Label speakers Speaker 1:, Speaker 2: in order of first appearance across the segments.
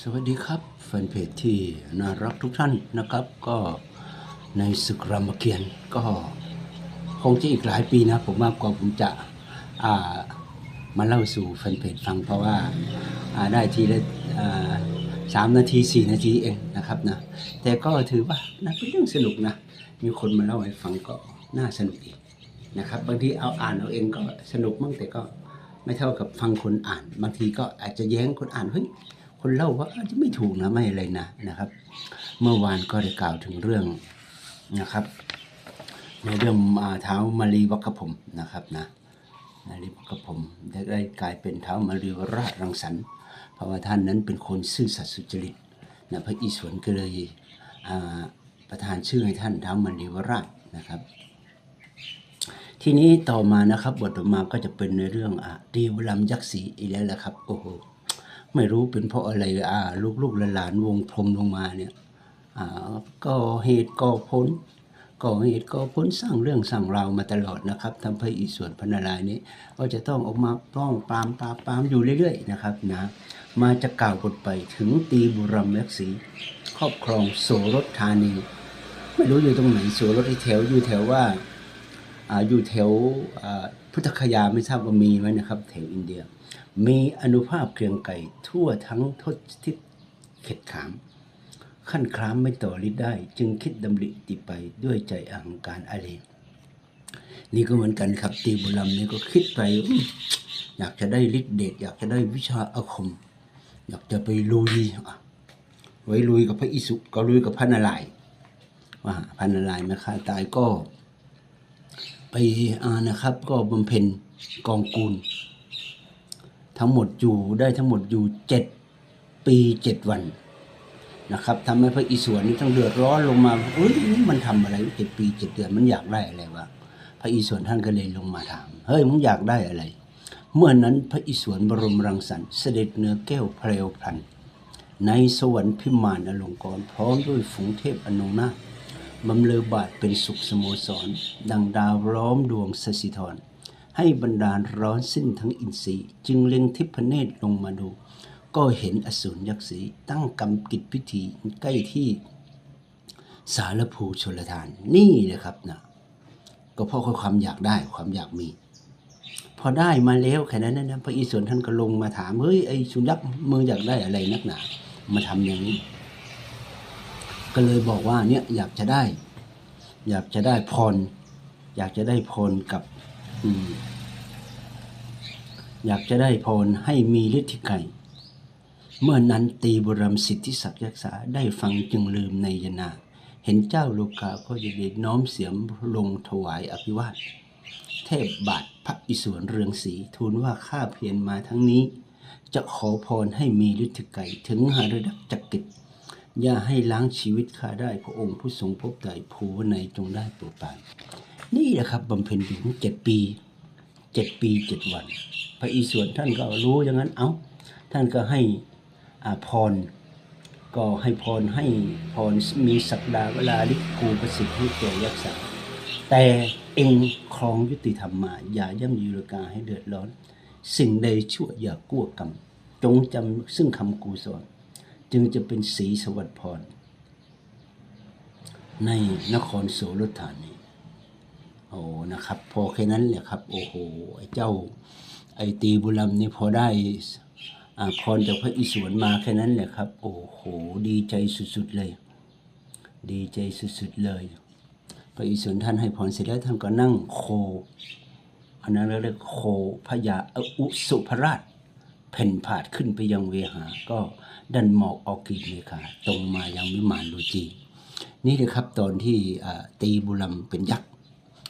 Speaker 1: สวัสดีครับแฟนเพจที่น่ารักทุกท่านนะครับ ก็ในศึกรามเกียรติ์ก็คงจะอีกหลายปีนะ ผมว่ากว่าผมจะามาเล่าสู่แฟนเพจฟังเพราะว่าาได้ทีละสามนาทีสี่นาทีเองนะครับนะแต่ก็ถือว่านะเป็นเรื่องสนุกนะ มีคนมาเล่าให้ฟังก็น่าสนุกดีนะครับบางทีเอาอ่านเอาเองก็สนุกมั่งแต่ก็ไม่เท่ากับฟังคนอ่าน บางทีก็อาจจะแย้งคนอ่านเฮ้ย คนเล่าว่าอาจจะไม่ถูกนะไม่อะไรนะนะครับ เมื่อวานก็ได้กล่าวถึงเรื่องนะครับ ในเรื่องอ่าเท้ามารีวัคคผมนะครับนะมารีวัคผมได้ได้กลายเป็นเท้ามารีวราชรังสรรค์เพราะว่าท่านนั้นเป็นคนซื่อสัตย์สุจริตนะพระอิศวรก็เลยประทานชื่อให้ท่านเท้ามารีวราชนะครับทีนี้ต่อมานะครับบทต่อมาก็จะเป็นในเรื่องอะดีวลัมยักษ์ศีอีกแล้วละครับ โอ้โห ไม่รู้เป็นเพราะอะไรอ่าลูกลูกหลานวงพรมลงมาเนี่ยอ่าก็เหตุก่อผลก่อเหตุก่อผลสร้างเรื่องสร้างราวมาตลอดนะครับทำให้อีส่วนพนารายนี้ ก็จะต้องออกมาป้องปรามปราบปรามอยู่เรื่อยๆนะครับนะมาจะกล่าวบทไปถึงตีบุรัมยักษ์ศรีครอบครองโสรถธานี ไม่รู้อยู่ตรงไหนโสรถที่แถวอยู่แถวว่าอ่าอยู่แถวอ่าพุทธคยาไม่ทราบว่ามีไหมนะครับแถวอินเดีย มีอนุภาพเกรียงไก่ทั่วทั้งทศทิศเข็ดขาม ขั้นครามไม่ต่อฤทธิ์ได้ จึงคิดดำริติไปด้วยใจอังการอะไรนี่ก็เหมือนกันครับตีบุรัมนี่ก็คิดไป อยากจะได้ฤทธิ์เดชอยากจะได้วิชาอาคม อยากจะไปลุยอะไว้ลุยกับพระอิสุก็ลุยกับพระนารายว่าพระนารายณ์มาฆ่าตายก็ ไปอานะครับ ก็บำเพ็ญกองกูล ทั้งหมดอยู่ได้ทั้งหมดอยู่เจ็ดปีเจ็ดวันนะครับทำให้พระอิศวรนี่ต้องเดือดร้อนลงมาเอ้ยนี่มันทำอะไรเจ็ดปีเจ็ดเดือนมันอยากได้อะไรวะพระอิศวรท่านก็เลยลงมาถามเฮ้ยมึงอยากได้อะไร เมื่อนั้นพระอิศวรบรมรังสรรค์เสด็จเหนือแก้วเพลวพลัน ในสวรรค์พิมานอลงกรพร้อมด้วยฝูงเทพอนงนาบำเลอบาทเป็นสุขสโมสร ดังดาวล้อมดวงสสิธร ให้บรรดาลร้อนสิ้นทั้งอินทรีย์ จึงเล็งทิพเนตรลงมาดู ก็เห็นอสูรยักษ์สีตั้งกำกิจพิธีใกล้ที่สารภูชลทาน นี่เลยครับนะก็เพราะความอยากได้ความอยากมี พอได้มาแล้วแค่นั้นนะพระอิศวรท่านก็ลงมาถามเฮ้ยไอ้สุนัขมึงอยากได้อะไรนักหนามาทำอย่างนี้ ก็เลยบอกว่าเนี่ยอยากจะได้ อยากจะได้พร อยากจะได้พรกับ อยากจะได้พรให้มีฤทธิไกเมื่อนั้นตีบุรัมสิทธิศักดิ์ยักษาได้ฟังจึงลืมในยนา เห็นเจ้าโลกาก็จะเดชน้อมเสียมลงถวายอภิวาท เทพบาทพระอิศวรเรืองศรีทูลว่าข้าเพียรมาทั้งนี้ จะขอพรให้มีฤทธิไกถึงหาระดับจักกิจอย่าให้ล้างชีวิตข้าได้พระองค์ผู้ทรงพบไตรภูวในจงได้โปรดปราน นี่แหละครับบำเพ็ญถึงเจ็ดปีเจ็ดปีเจ็ดวัน พระอิศวรท่านก็รู้อย่างนั้นเอา้าท่านก็ให้อาพรก็ให้พรให้พรมีศักดาเวลาลิกูประสิทธิ์ให้แก่ยักษ์สาแต่เองครองยุติธรรมมา อย่าย่ำยีรกาให้เดือดร้อน สิ่งใดชั่วอย่ากลัวกรรมจงจำซึ่งคำกูสอนจึงจะเป็นสีสวัสดิ์พร ในนครโสรธานี อ้นะครับ พอแค่นั้นแหละครับ โอ้โหไอ้เจ้า ไอ้ตีบุรัมนี่พอได้อาพรจากพระอิศวรมาแค่นั้นแหละครับ โอ้โห ดีใจสุดๆเลย ดีใจสุดๆเลย พระอิศวรท่านให้พรเสร็จแล้วท่านก็นั่งโคอันนั้นเรียกโคพญาอุสุภราชเพ่นผาดขึ้นไปยังเวหา ก็ดันหมอกออกกีเมฆาตรงมายังวิมานลูจี นี่เลยครับตอนที่ตีบุรัมเป็นยักษ์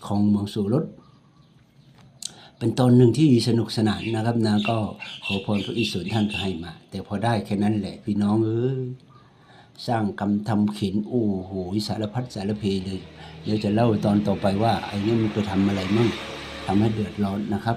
Speaker 1: ของเมืองสุรสเป็นตอนหนึ่งที่สนุกสนานนะครับนะก็ขอพรพระอิศวรท่านก็ให้มา แต่พอได้แค่นั้นแหละพี่น้องเอ้ยสร้างกรรมทำขินโอ้โหสารพัดสารเพเลยเดี๋ยวจะเล่าตอนต่อไปว่าไอ้นี่มันไปทำอะไรมั่งทำให้เดือดร้อนนะครับ